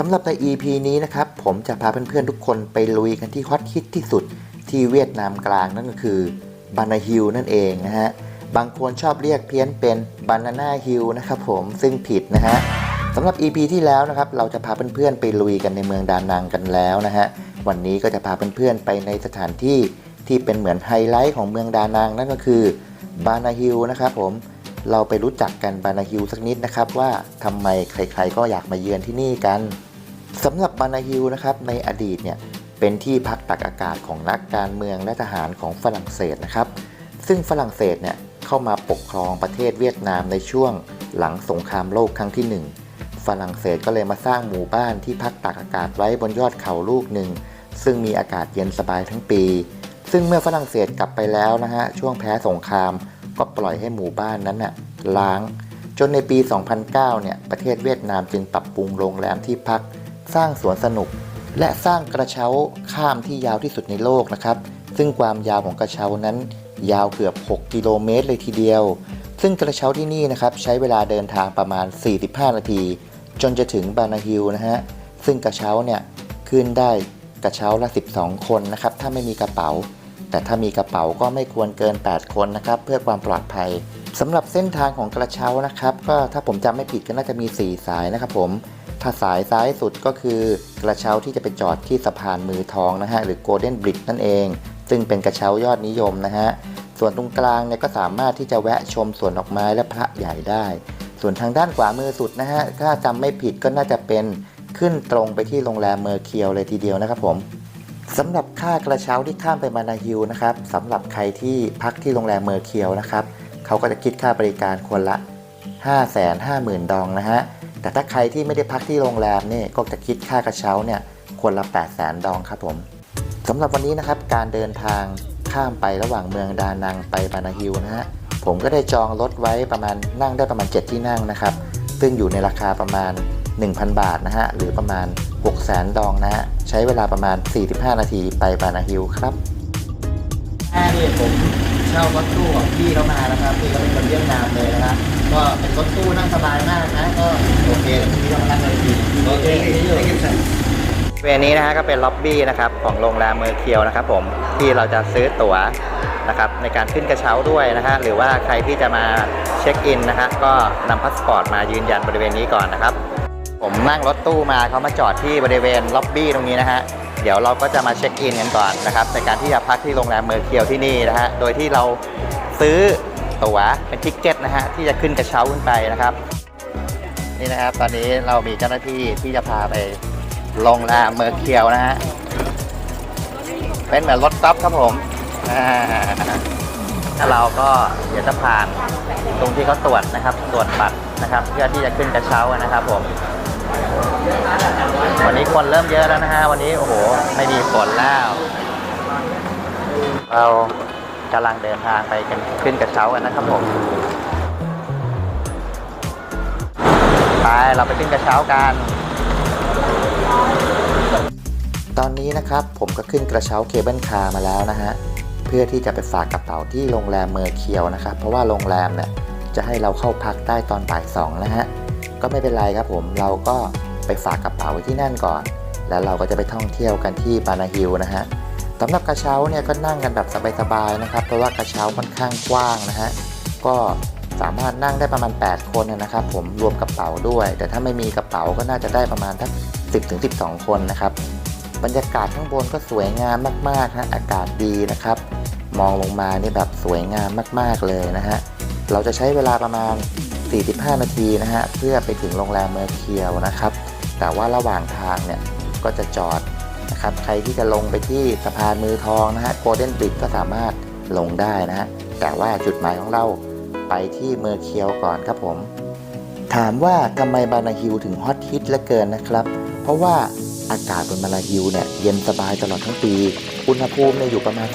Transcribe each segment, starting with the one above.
สำหรับใน EP นี้นะครับ ผมจะพาเพื่อนๆทุกคนไปลุยกันที่ฮอตฮิตที่สุดที่เวียดนามกลางนั่นก็คือบานาฮิลนั่นเองนะฮะ บางคนชอบเรียกเพี้ยนเป็นบานาน่าฮิลนะครับผมซึ่งผิดนะฮะสำหรับ EP ที่แล้วนะครับ เราจะพาเพื่อนๆไปลุยกันในเมืองดานังกันแล้วนะฮะ วันนี้ก็จะพาเพื่อนๆไปในสถานที่ที่เป็นเหมือนไฮไลท์ของเมืองดานังนั่นก็คือบานาฮิลนะครับผมเราไปรู้จักกันบานาฮิลสักนิดนะครับว่าทำไมใครๆก็อยากมาเยือนที่นี่กัน สำหรับบานาฮิลนะครับในอดีตเนี่ยเป็นที่พักตักอากาศของนักการเมืองและทหารของฝรั่งเศสนะครับ ซึ่งฝรั่งเศสเนี่ยเข้ามาปกครองประเทศเวียดนามในช่วงหลังสงครามโลกครั้งที่หนึ่งฝรั่งเศสก็เลยมาสร้างหมู่บ้านที่พักตักอากาศไว้บนยอดเขาลูกหนึ่ง ซึ่งมีอากาศเย็นสบายทั้งปี ซึ่งเมื่อฝรั่งเศสกลับไปแล้วนะฮะช่วงแพ้สงคราม ก็ปล่อยให้หมู่บ้านนั้นน่ะล้าง จนในปี 2009 เนี่ยประเทศเวียดนามจึงปรับปรุงโรงแรมที่พัก สร้างสวนสนุก และสร้างกระเช้าข้ามที่ยาวที่สุดในโลกนะครับ ซึ่งความยาวของกระเช้านั้น ยาวเกือบ 6 กิโลเมตรเลยทีเดียว ซึ่งกระเช้าที่นี่นะครับใช้เวลาเดินทางประมาณ 45 นาที จนจะถึงบานาฮิลนะฮะซึ่งกระเช้าเนี่ยขึ้นได้กระเช้าละ 12 คนนะครับถ้าไม่มีกระเป๋า แต่ถ้ามีกระเป๋าก็ไม่ควรเกิน 8 คนนะครับเพื่อความปลอดภัย สำหรับเส้นทางของกระเช้านะครับ ก็ถ้าผมจำไม่ผิดก็น่าจะมี 4 สายนะครับผมถ้าสายซ้ายสุดก็คือกระเช้าที่จะไปจอดที่สะพานมือทองนะฮะหรือ Golden Bridge นั่นเอง ซึ่งเป็นกระเช้ายอดนิยมนะฮะส่วนตรงกลางเนี่ยก็สามารถที่จะแวะชมสวนดอกไม้และพระใหญ่ได้ ส่วนทางด้านขวามือสุดนะฮะถ้าจำไม่ผิดก็น่าจะเป็นขึ้นตรงไปที่โรงแรมเมอร์เคียวเลยทีเดียวนะครับผมสำหรับค่ากระเช้าที่ข้ามไปมานาฮิลนะครับสำหรับใครที่พักที่โรงแรมเมอร์เคียวนะครับ เขาก็จะคิดค่าบริการคนละ 5 5 0 0 0 0 ดองนะฮะ แต่ถ้าใครที่ไม่ได้พักที่โรงแรมเนี่ยก็จะคิดค่ากระเช้าเนี่ยคนละ 8 0 0 0 0 0 ดองครับผมสำหรับวันนี้นะครับการเดินทางข้ามไประหว่างเมืองดานังไปบานาฮิลนะฮะผมก็ได้จองรถไว้ประมาณนั่งได้ประมาณ 7 ที่นั่งนะครับ ซึ่งอยู่ในราคาประมาณ 1,000 บาทนะฮะ หรือประมาณ 6 0 0 0 0 0 ดองนะฮะ ใช้เวลาประมาณ 45 นาทีไปบานาฮิลครับผม ช่ารถตู้ของพี่เขามานะครับพี่เขาเป็นคนเวียดนามเลยนะครับก็เป็นรถตู้นั่งสบายมากนะก็โอเคแล้วทีนี้เรามานั่งเลยดีโอเคเวรนี้นะฮะก็เป็นล็อบบี้นะครับของโรงแรมเมอร์เคียวนะครับ ผมที่เราจะซื้อตั๋วนะครับในการขึ้นกระเช้าด้วยนะฮะหรือว่าใครที่จะมาเช็คอินนะฮะก็นำพาสปอร์ตมายืนยันบริเวณนี้ก่อนนะครับ ผมนั่งรถตู้มาเขามาจอดที่บริเวณล็อบบี้ตรงนี้นะฮะ เดี๋ยวเราก็จะมาเช็คอินกันก่อนนะครับในการที่จะพักที่โรงแรมเมอร์เคียวที่นี่นะฮะ โดยที่เราซื้อตั๋วเป็นทิกเก็ตนะฮะที่จะขึ้นกระเช้าขึ้นไปนะครับ นี่นะครับตอนนี้เรามีเจ้าหน้าที่ที่จะพาไปโรงแรมเมอร์เคียวนะฮะ เป็นเหมือนรถต๊อปครับผมแล้วเราก็เดี๋ยวจะผ่านตรงที่เขาตรวจนะครับตรวจบัตรนะครับ เพื่อที่จะขึ้นกระเช้านะครับผม วันนี้คนเริ่มเยอะแล้วนะฮะ วันนี้โอ้โห ไม่มีฝนแล้ว เรากำลังเดินทางไปกันขึ้นกระเช้ากันนะครับผมไปเราไปขึ้นกระเช้ากัน ตอนนี้นะครับผมก็ขึ้นกระเช้าเคเบิลคาร์มาแล้วนะฮะ เพื่อที่จะไปฝากกระเป๋าที่โรงแรมเมอร์เคียวนะครับ เพราะว่าโรงแรมเนี่ยจะให้เราเข้าพักได้ตอนบ่ายสองนะฮะ ก็ไม่เป็นไรครับผมเราก็ไปฝากกระเป๋าไว้ที่นั่นก่อน แล้วเราก็จะไปท่องเที่ยวกันที่บานาฮิลนะฮะสำหรับกระเช้าเนี่ยก็นั่งกันแบบสบายๆนะครับ เพราะว่ากระเช้าค่อนข้างกว้างนะฮะก็สามารถนั่งได้ประมาณ 8 คนนะครับ ผมรวมกระเป๋าด้วย แต่ถ้าไม่มีกระเป๋าก็น่าจะได้ประมาณทัก10ถึง12 คนนะครับบรรยากาศข้างบนก็สวยงามมากๆฮะอากาศดีนะครับ มองลงมานี่แบบสวยงามมากๆเลยนะฮะเราจะใช้เวลาประมาณ 45 นาทีนะฮะเพื่อไปถึงโรงแรมเมอร์เคียวนะครับ แต่ว่าระหว่างทางเนี่ยก็จะจอดนะครับใครที่จะลงไปที่สะพานมือทองนะฮะโกลเด้นบิดก็สามารถลงได้นะฮะแต่ว่าจุดหมายของเราไปที่เมอร์เคียวก่อนครับผม ถามว่าทำไมบานาฮิลถึงฮอตฮิตเหลือเกินนะครับ เพราะว่าอากาศบนบานาฮิลเนี่ยเย็นสบายตลอดทั้งปี อุณหภูมิเนี่ยอยู่ประมาณ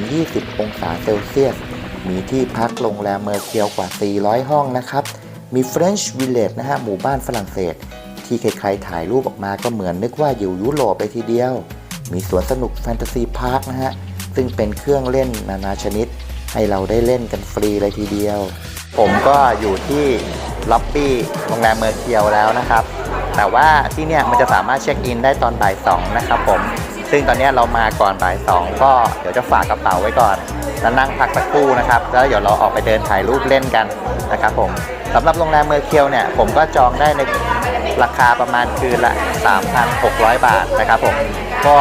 16-20 องศาเซลเซียส มีที่พักโรงแรมเมอร์เคียวกว่า 400 ห้องนะครับ มี French Village นะฮะ หมู่บ้านฝรั่งเศส ที่ใครๆถ่ายรูปออกมาก็เหมือนนึกว่าอยู่ยุโรปไปทีเดียว มีสวนสนุกแฟนตาซีพาร์คนะฮะ ซึ่งเป็นเครื่องเล่นนานาชนิด ให้เราได้เล่นกันฟรีเลยทีเดียว ผมก็อยู่ที่ล็อบบี้โรงแรมเมอร์เคียวแล้วนะครับ แต่ว่าที่เนี่ยมันจะสามารถเช็คอินได้ตอนบ่ายสองนะครับผม ซึ่งตอนนี้เรามาก่อนบ่ายสองก็เดี๋ยวจะฝากกระเป๋าไว้ก่อนแล้วนั่งพักสักครู่นะครับ แล้วเดี๋ยวเราออกไปเดินถ่ายรูปเล่นกันนะครับผมสำหรับโรงแรมเมอร์เคียวเนี่ยผมก็จองได้ในราคาประมาณคืนละ 3,600 บาทนะครับผมก็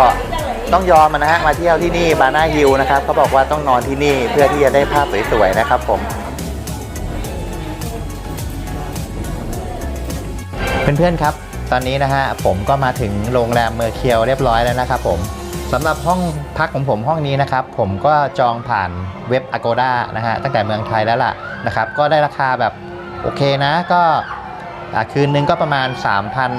ต้องยอมนนะฮะมาเที่ยวที่นี่บานาฮิลนะครับเขาบอกว่าต้องนอนที่นี่เพื่อที่จะได้ภาพสวยๆนะครับผมเพื่อนๆครับ ตอนนี้นะฮะผมก็มาถึงโรงแรมเมอร์เคียวเรียบร้อยแล้วนะครับผมสำหรับห้องพักของผมห้องนี้นะครับ ผมก็จองผ่านเว็บ Agoda นะฮะตั้งแต่เมืองไทยแล้วล่ะนะครับ ก็ได้ราคาแบบโอเคนะก็คืนนึงก็ประมาณ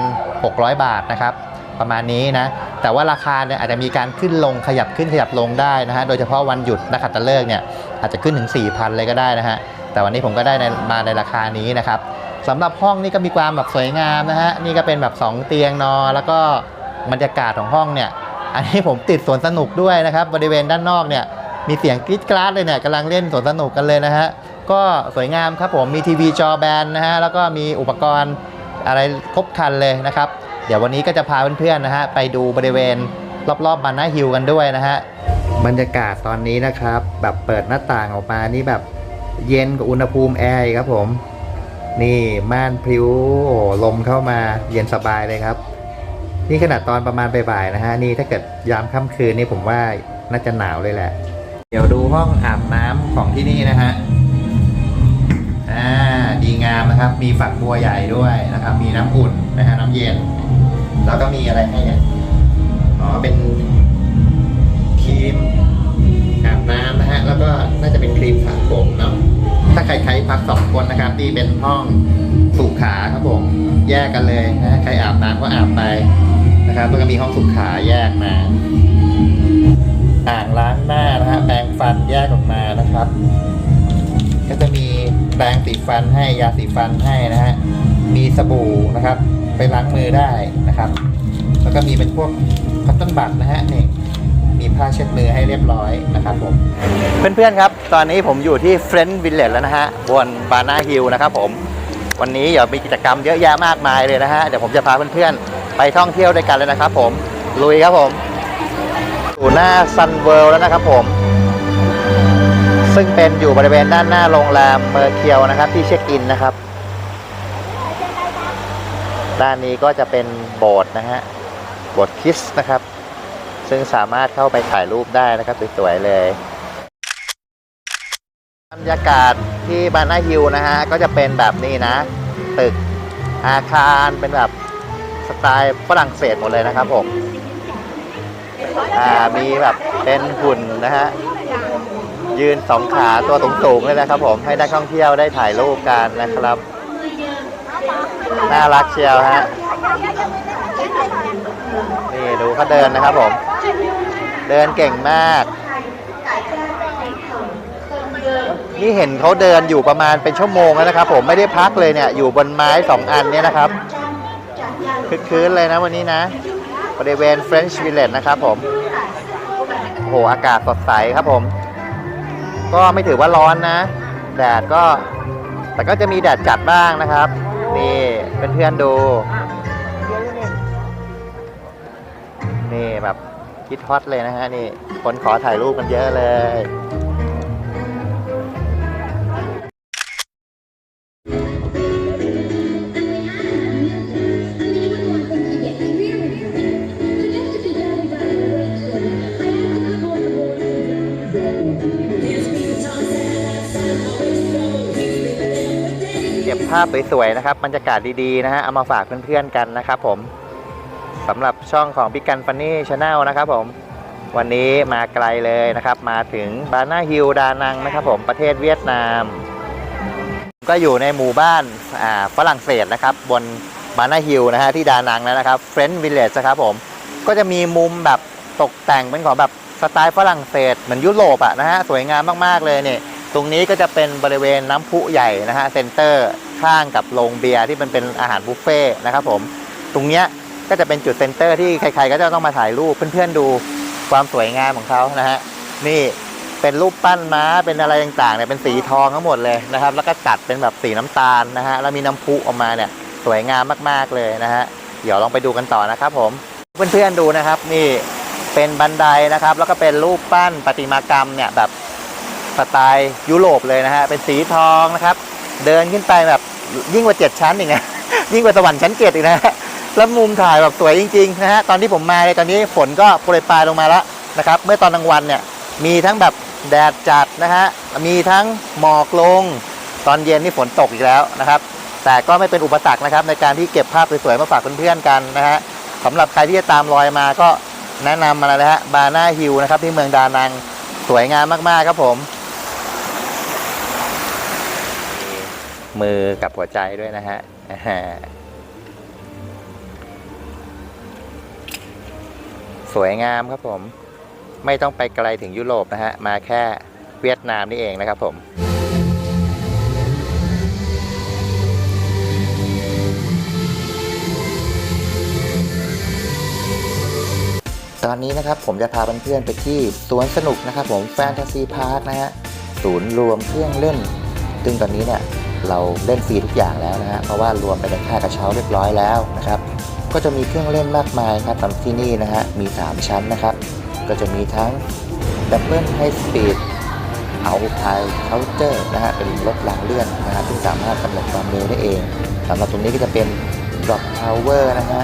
3,600 บาทนะครับ ประมาณนี้นะ แต่ว่าราคาเนี่ยอาจจะมีการขึ้นลงขยับขึ้นขยับลงได้นะฮะโดยเฉพาะวันหยุดนักขัตฤกษ์เนี่ยอาจจะขึ้นถึง 4,000 เลยก็ได้นะฮะแต่วันนี้ผมก็ได้มาในราคานี้นะครับ สำหรับห้องนี่ก็มีความแบบสวยงามนะฮะนี่ก็เป็นแบบ 2 เตียงนอนแล้วก็บรรยากาศของห้องเนี่ย อันนี้ผมติดสวนสนุกด้วยนะครับ บริเวณด้านนอกเนี่ยมีเสียงกรี๊ดกราดเลยเนี่ยกำลังเล่นสวนสนุกกันเลยนะฮะก็สวยงามครับผมมีทีวีจอแบนนะฮะแล้วก็มีอุปกรณ์อะไรครบครันเลยนะครับ เดี๋ยววันนี้ก็จะพาเพื่อนๆนะฮะไปดูบริเวณรอบๆบานาฮิลกันด้วยนะฮะบรรยากาศตอนนี้นะครับ แบบเปิดหน้าต่างออกมานี่แบบเย็นกับอุณหภูมิแอร์ครับผม นี่ม่านพลิ้วโอ้ลมเข้ามาเย็นสบายเลยครับ นี่ขนาดตอนประมาณบ่ายๆนะฮะนี่ถ้าเกิดยามค่ำคืนนี่ผมว่าน่าจะหนาวเลยแหละ เดี๋ยวดูห้องอาบน้ำของที่นี่นะฮะอ่าดีงามนะครับ มีฝักบัวใหญ่ด้วยนะครับ มีน้ำอุ่นนะฮะน้ำเย็น แล้วก็มีอะไรให้เนี่ยอ๋อเป็นครีมอาบน้ำนะฮะแล้วก็น่าจะเป็นครีมสระผมเนาะ ถ้าใครใช้พักสองคนนะครับที่เป็นห้องสุขาครับผมแยกกันเลยนะใครอาบน้ำก็อาบไปนะครับแล้วก็มีห้องสุขาแยกมาอ่างล้างหน้านะฮะแปรงฟันแยกออกมานะครับ ก็จะมีแปรงสีฟันให้ยาสีฟันให้นะฮะมีสบู่นะครับ ไปล้างมือได้นะครับ แล้วก็มีเป็นพวกคอตตอนบัตนะฮะนี่มีผ้าเช็ดมือให้เรียบร้อยนะครับผมเพื่อนๆครับ ตอนนี้ผมอยู่ที่เฟรนด์วิลเลจแล้วนะฮะบนบานาฮิลนะครับผมวันนี้เดี๋ยวมีกิจกรรมเยอะแยะมากมายเลยนะฮะเดี๋ยวผมจะพาเพื่อนๆไปท่องเที่ยวด้วยกันเลยนะครับผมลุยครับผมอยู่หน้าซันเวิลด์แล้วนะครับผมซึ่งเป็นอยู่บริเวณด้านหน้าโรงแรมเมอร์เคียวนะครับ ที่เช็คอินนะครับ ด้านนี้ก็จะเป็นโบสถ์นะฮะโบสถ์คิสนะครับ ซึ่งสามารถเข้าไปถ่ายรูปได้นะครับสวยๆเลย บรรยากาศที่บานาฮิลนะฮะ ก็จะเป็นแบบนี้นะ ตึกอาคารเป็นแบบสไตล์ฝรั่งเศสหมดเลยนะครับผมอ่ามีแบบเป็นหุ่นนะฮะ ยืนสองขาตัวสูงๆเลยนะครับผมให้นักท่องเที่ยวได้ถ่ายรูปกันนะครับ น่ารักเชียวฮะ นี่ดูเขาเดินนะครับผม เดินเก่งมาก นี่เห็นเขาเดินอยู่ประมาณเป็นชั่วโมงแล้วนะครับ ผมไม่ได้พักเลยเนี่ยอยู่บนไม้สองอันเนี้นะครับคึกคืนเลยนะวันนี้นะบริเวณ French Village นะครับผมโหอากาศสดใสครับผม ก็ไม่ถือว่าร้อนนะ แดดก็ แต่ก็จะมีแดดจัดบ้างนะครับ นี่เพื่อนๆดู นี่แบบคิดฮอตเลยนะฮะนี่คนขอถ่ายรูปกันเยอะเลยาพสวยๆนะครับบรรยากาศดีๆนะฮะเอามาฝากเพื่อนๆกันนะครับผมสำหรับช่องของพิกันฟันนี่ชาแนลนะครับผมวันนี้มาไกลเลยนะครับ มาถึงบานาฮิลดานังนะครับผมประเทศเวียดนาม ก็อยู่ในหมู่บ้านฝรั่งเศสนะครับ บนบานาฮิลนะฮะที่ดานังแล้วนะครับเฟรนด์วิลเลจนะครับผมก็จะมีมุมแบบตกแต่งเป็นของแบบสไตล์ฝรั่งเศสเหมือนยุโรปอะนะฮะสวยงามมากๆเลยเนี่ย ตรงนี้ก็จะเป็นบริเวณน้ำพุใหญ่นะฮะเซ็นเตอร์ข้างกับโรงเบียร์ที่มันเป็นอาหารบุฟเฟ่ต์นะครับผมตรงเนี้ยก็จะเป็นจุดเซ็นเตอร์ที่ใครๆก็จะต้องมาถ่ายรูปเพื่อนๆดูความสวยงามของเขานะฮะนี่เป็นรูปปั้นม้าเป็นอะไรต่างๆเนี่ยเป็นสีทองทั้งหมดเลยนะครับ แล้วก็จัดเป็นแบบสีน้ำตาลนะฮะแล้วมีน้ำพุออกมาเนี่ยสวยงามมากๆเลยนะฮะเดี๋ยวลองไปดูกันต่อนะครับผมเพื่อนๆดูนะครับนี่เป็นบันไดนะครับ แล้วก็เป็นรูปปั้นประติมากรรมเนี่ยแบบ สไตล์ยุโรปเลยนะฮะเป็นสีทองนะครับ เดินขึ้นไปแบบยิ่งกว่าเจ็ดชั้นอีกนะ ยิ่งกว่าสวรรค์ชั้นเจ็ดอีกนะฮะแล้วมุมถ่ายแบบสวยจริงๆนะฮะตอนที่ผมมาเลยตอนนี้ฝนก็โปรยปลายลงมาแล้วนะครับ เมื่อตอนกลางวันเนี่ยมีทั้งแบบแดดจัดนะฮะมีทั้งหมอกลง ตอนเย็นนี่ฝนตกอีกแล้วนะครับ แต่ก็ไม่เป็นอุปสรรคนะครับในการที่เก็บภาพสวยๆมาฝากเพื่อนๆกันนะฮะสำหรับใครที่จะตามรอยมาก็แนะนำมาเลยนะฮะบาน่าฮิลนะครับที่เมืองดานังสวยงามมากๆครับผม มือกับหัวใจด้วยนะฮะสวยงามครับผม ไม่ต้องไปไกลถึงยุโรปนะฮะ มาแค่เวียดนามนี่เองนะครับผมตอนนี้นะครับผมจะพาเพื่อนๆไปที่สวนสนุกนะครับผมแฟนตาซีพาร์คนะฮะศูนย์รวมเครื่องเล่น ซึ่งตอนนี้เนี่ย เราเล่นฟรีทุกอย่างแล้วนะฮะเพราะว่ารวมไปในค่ากระเช้าเรียบร้อยแล้วนะครับก็จะมีเครื่องเล่นมากมายครับสำหรับที่นี่นะฮะมี 3 ชั้นนะครับ ก็จะมีทั้งดับเบิลไฮสปีดเอาพายเคาน์เตอร์นะฮะเป็นรถรางเลื่อนนะฮะซึ่งสามารถกำหนดความเร็วได้เองสำหรับตรงนี้ก็จะเป็น Drop Tower นะฮะ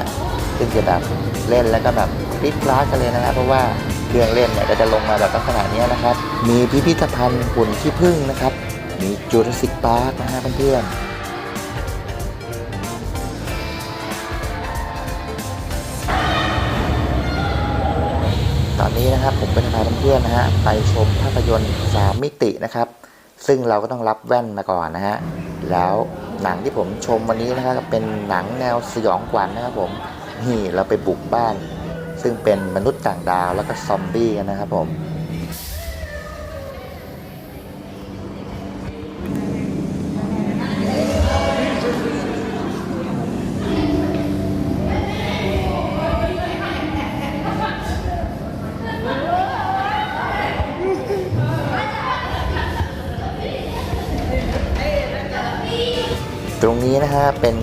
ซึ่งจะแบบเล่นแล้วก็แบบคลิกลาสกันเลยนะฮะเพราะว่าเครื่องเล่นเนี่ยก็จะลงมาแบบลักษณะนี้นะครับ มีพิพิธภัณฑ์หุ่นขี้ผึ้งนะครับ มีจูราสสิกพาร์คนะฮะเพื่อนๆตอนนี้นะครับผมก็จะพาเพื่อนๆนะฮะไปชมภาพยนตร์3มิตินะครับ ซึ่งเราก็ต้องรับแว่นมาก่อนนะฮะแล้วหนังที่ผมชมวันนี้นะครับเป็นหนังแนวสยองขวัญนะครับผมนี่เราไปบุกบ้าน ซึ่งเป็นมนุษย์ต่างดาวแล้วก็ซอมบี้กันนะครับผม รงนี้นะฮะเป็น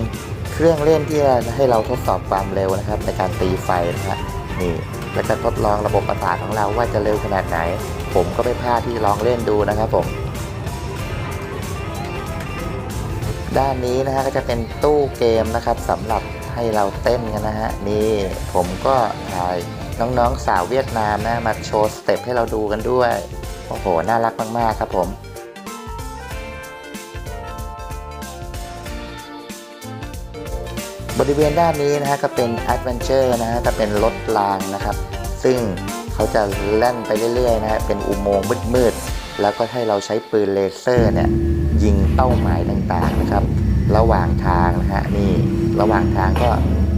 เครื่องเล่นที่จะให้เราทดสอบความเร็วนะครับ ในการตีไฟนะฮะนี่แล้วจะทดลองระบบประสาทของเราว่าจะเร็วขนาดไหน ผมก็ไปพลาดที่ลองเล่นดูนะครับผม ด้านนี้นะฮะก็จะเป็นตู้เกมนะครับสำหรับให้เราเต้นกันนะฮะนี่ผมก็ถ่ายน้องๆสาวเวียดนามนะมาโชว์สเต็ปให้เราดูกันด้วย โอ้โห น่ารักมากๆครับผม บริเวณด้านนี้นะฮะก็เป็นแอดเวนเจอร์นะฮะก็เป็นรถรางนะครับ ซึ่งเขาจะแล่นไปเรื่อยๆนะฮะเป็นอุโมงค์มืดๆแล้วก็ให้เราใช้ปืนเลเซอร์เนี่ยยิงเป้าหมายต่างๆนะครับ ระหว่างทางนะฮะนี่ระหว่างทางก็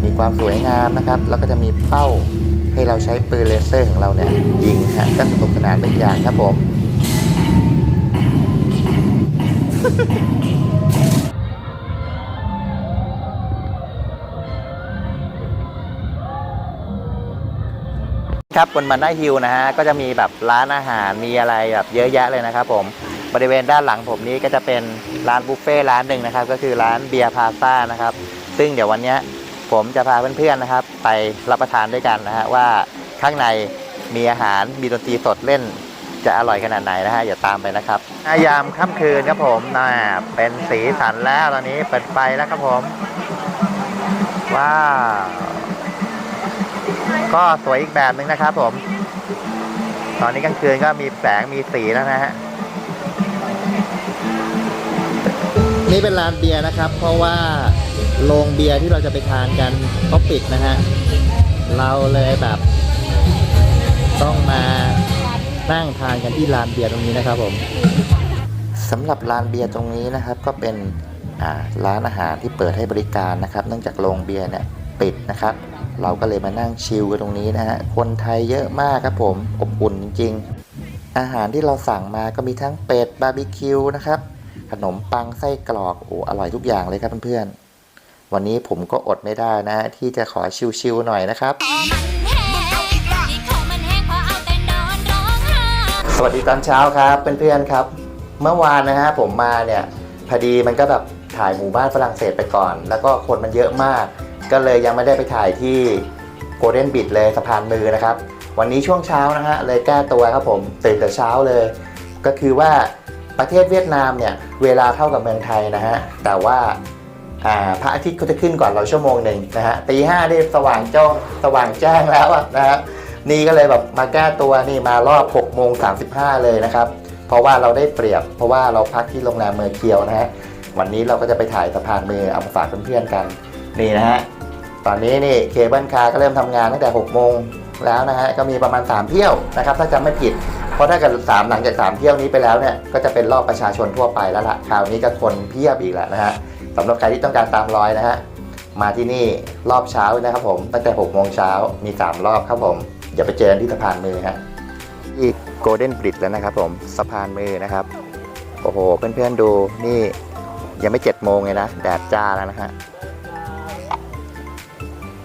มีความสวยงามนะครับ แล้วก็จะมีเป้าให้เราใช้ปืนเลเซอร์ของเราเนี่ยยิงฮะก็สนุกสนานเป็นอย่างครับผม ครับบนมันได้ฮิลนะฮะก็จะมีแบบร้านอาหารมีอะไรแบบเยอะแยะเลยนะครับผมบริเวณด้านหลังผมนี้ก็จะเป็นร้านบุฟเฟ่ร้านหนึ่งนะครับก็คือร้านเบียร์พาซ่านะครับซึ่งเดี๋ยววันนี้ผมจะพาเพื่อนๆนะครับ ไปรับประทานด้วยกันนะฮะว่าข้างในมีอาหารมีดนตรีสดเล่นจะอร่อยขนาดไหนนะฮะอย่าตามไปนะครับยามค่ำคืนครับผมนะเป็นสีสันแล้วตอนนี้เปิดไฟแล้วครับผมว้าว ก็สวยอีกแบบหนึ่งนะครับผม ตอนนี้กลางคืนก็มีแสงมีสีแล้วนะฮะ นี่เป็นร้านเบียร์นะครับ เพราะว่าโรงเบียร์ที่เราจะไปทานกันเขาปิดนะฮะ เราเลยแบบ ต้องมานั่งทานกันที่ร้านเบียร์ตรงนี้นะครับผมสำหรับร้านเบียร์ตรงนี้นะครับ ก็เป็นอ่าร้านอาหารที่เปิดให้บริการนะครับ เนื่องจากโรงเบียร์เนี่ยปิดนะครับ เราก็เลยมานั่งชิลกันตรงนี้นะฮะ คนไทยเยอะมากครับผมอบอุ่นจริง ๆ อาหารที่เราสั่งมาก็มีทั้งเป็ดบาร์บีคิวนะครับ ขนมปังไส้กรอกโอ้อร่อยทุกอย่างเลยครับเพื่อนๆ วันนี้ผมก็อดไม่ได้นะ ที่จะขอชิลๆหน่อยนะครับสวัสดีตอนเช้าครับเพื่อนๆครับ เมื่อวานนะฮะผมมาเนี่ยพอดีมันก็แบบถ่ายหมู่บ้านฝรั่งเศสไปก่อน แล้วก็คนมันเยอะมาก ก็เลยยังไม่ได้ไปถ่ายที่โกลเด้นบิดเลยสะพานมือนะครับ วันนี้ช่วงเช้านะฮะเลยแก้ตัวครับผมตื่นแต่เช้าเลย ก็คือว่าประเทศเวียดนามเนี่ยเวลาเท่ากับเมืองไทยนะฮะแต่ว่าพระอาทิตย์ก็จะขึ้นก่อนเราชั่วโมงหนึ่งนะฮะตีห้าได้สว่างจ้องสว่างแจ้งแล้วอะนะฮะนี่ก็เลยแบบมาแก้ตัวนี่มารอบ6โมง35เลยนะครับ เพราะว่าเราได้เปรียบ เพราะว่าเราพักที่โรงแรมเมอร์เคียวนะฮะวันนี้เราก็จะไปถ่ายสะพานมือเอามาฝากเพื่อนๆกันนี่นะฮะ ตอนนี้นี่เคเบิลคาร์ก็เริ่มทำงานตั้งแต่6โมงแล้วนะฮะก็มีประมาณ 3 เที่ยวนะครับถ้าจำไม่ผิด เพราะถ้าเกิดสามหลังจาก 3 เที่ยวนี้ไปแล้วเนี่ยก็จะเป็นรอบประชาชนทั่วไปแล้วล่ะคราวนี้ก็คนเพียบอีกแล้วนะฮะสำหรับใครที่ต้องการตามรอยนะฮะมาที่นี่รอบเช้านะครับผมตั้งแต่6โมงเช้ามี 3 รอบครับผมอย่าไปเจอที่สะพานมือฮะอีกโกลเด้นบริดแล้วนะครับผมสะพานมือนะครับโอ้โหเพื่อนๆดูนี่ยังไม่เจ็ดโมงเลยนะแดดจ้าแล้วนะฮะ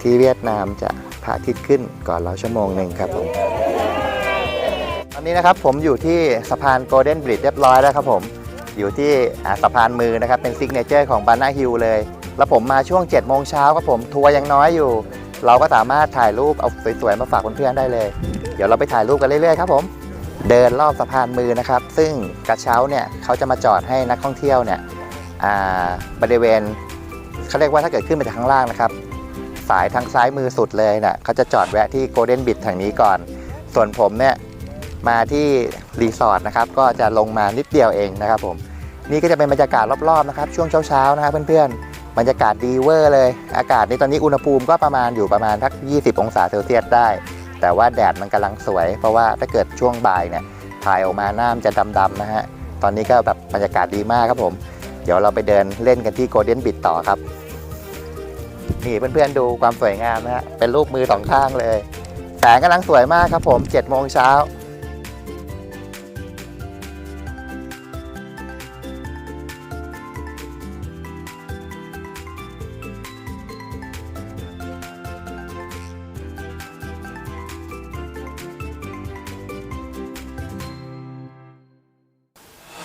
ที่เวียดนามจะพระอาทิตย์ขึ้นก่อนเราชั่วโมงหนึ่งครับผมตอนนี้นะครับผมอยู่ที่สะพานโกลเด้นบริดเรียบร้อยแล้วครับผมอยู่ที่สะพานมือนะครับเป็นซิกเนเจอร์ของบานาฮิลเลย แล้วผมมาช่วง7จ็ดโมงเช้าครับผมทัวร์ยังน้อยอยู่ เราก็สามารถถ่ายรูปเอาสวยๆมาฝากเพื่อนๆได้เลย เดี๋ยวเราไปถ่ายรูปกันเรื่อยๆครับผมเดินรอบสะพานมือนะครับ ซึ่งกระเช้าเนี่ยเขาจะมาจอดให้นักท่องเที่ยวเนี่ยบริเวณเขาเรียกว่าถ้าเกิดขึ้นมาจากข้างล่างนะครับ สายทางซ้ายมือสุดเลยเนะ่ยเขาจะจอดแวะที่โกลเด้นบิดแห่งนี้ก่อน ส่วนผมเนี่ยมาที่รีสอร์ทนะครับก็จะลงมานิดเดียวเองนะครับผมนี่ก็จะเป็นบรรยากาศรอบๆนะครับช่วงเช้าๆนะครับเพื่อนๆบรรยากาศดีเวอร์เลย อากาศในตอนนี้อุณหภูมิก็ประมาณอยู่ประมาณทัก 20 องศาเซลเซียสได้ แต่ว่าแดดมันกำลังสวย เพราะว่าถ้าเกิดช่วงบ่ายเนี่ยถ่ายออกมาหน้ามจะดำๆนะฮะตอนนี้ก็แบบบรรยากาศดีมากครับผม เดี๋ยวเราไปเดินเล่นกันที่โกลเด้นบิดต่อครับ นี่เพื่อนๆดูความสวยงามนะฮะเป็นรูปมือสองข้างเลย แสงกำลังสวยมากครับผม7โมงเช้า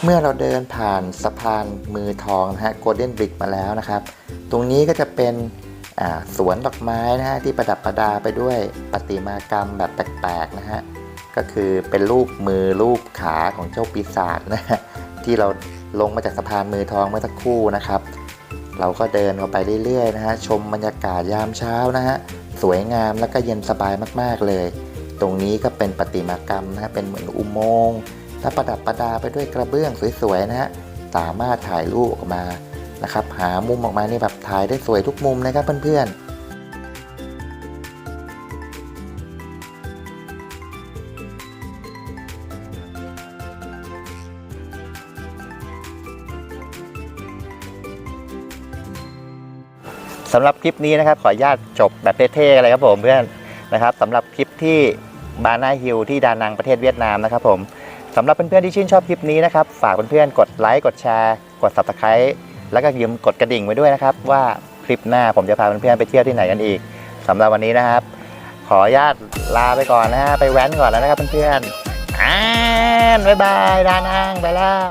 เมื่อเราเดินผ่านสะพานมือทองนะฮะโกลเด้นบริกมาแล้วนะครับ ตรงนี้ก็จะเป็น สวนดอกไม้นะฮะที่ประดับประดาไปด้วยประติมากรรมแบบแปลกๆนะฮะก็คือเป็นรูปมือรูปขาของเจ้าปีศาจนะฮะที่เราลงมาจากสะพานมือทองเมื่อสักครู่นะครับ เราก็เดินมาไปเรื่อยๆนะฮะชมบรรยากาศยามเช้านะฮะสวยงามแล้วก็เย็นสบายมากๆเลย ตรงนี้ก็เป็นประติมากรรมนะฮะเป็นเหมือนอุโมงค์และประดับประดาไปด้วยกระเบื้องสวยๆนะฮะสามารถถ่ายรูปออกมา นะครับ หามุมออกมานี่แบบถ่ายได้สวยทุกมุมนะครับเพื่อนๆสำหรับคลิปนี้นะครับขออนุญาตจบแบบเท่ๆเลยครับผมเพื่อนนะครับสำหรับคลิปที่บานาฮิลที่ดานังประเทศเวียดนามนะครับผมสำหรับเพื่อนๆที่ชื่นชอบคลิปนี้นะครับ ฝากเพื่อนๆกดไลค์กดแชร์ กด subscribe แล้วก็อย่าลืมกดกระดิ่งไว้ด้วยนะครับ ว่าคลิปหน้าผมจะพาเพื่อนๆไปเที่ยวที่ไหนกันอีกสำหรับวันนี้นะครับ ขออนุญาตลาไปก่อนนะฮะไปแว้นก่อนแล้วนะครับเพื่อนๆอ่านบ๊ายบายดานังไปแล้ว